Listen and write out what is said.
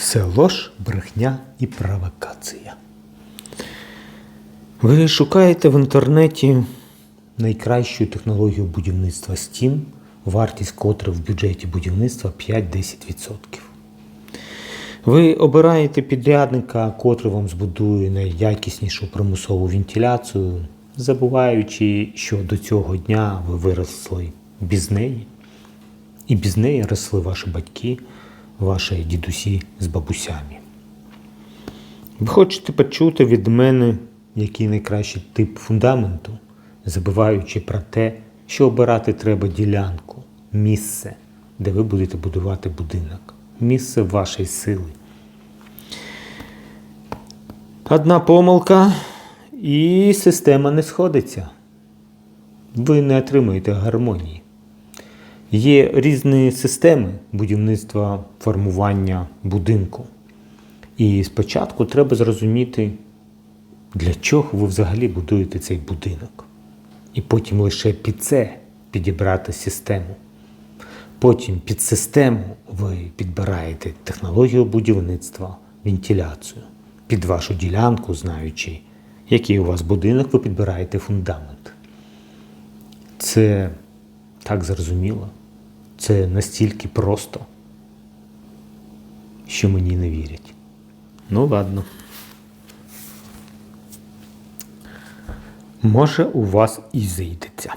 Все лож, брехня і провокація. Ви шукаєте в інтернеті найкращу технологію будівництва STEAM, вартість котрої в бюджеті будівництва 5-10%. Ви обираєте підрядника, котрий вам збудує найякіснішу примусову вентиляцію, забуваючи, що до цього дня ви виросли без неї, і без неї росли ваші батьки, ваші дідусі з бабусями. Ви хочете почути від мене, який найкращий тип фундаменту, забуваючи про те, що обирати треба ділянку, місце, де ви будете будувати будинок, місце вашої сили. Одна помилка, і система не сходиться. Ви не отримуєте гармонії. Є різні системи будівництва формування будинку. І спочатку треба зрозуміти, для чого ви взагалі будуєте цей будинок. І потім лише під це підібрати систему. Потім під систему ви підбираєте технологію будівництва, вентиляцію. Під вашу ділянку, знаючи, який у вас будинок, ви підбираєте фундамент. Це так зрозуміло. Це настільки просто, що мені не вірять. Ну, ладно. Може, у вас і зійдеться.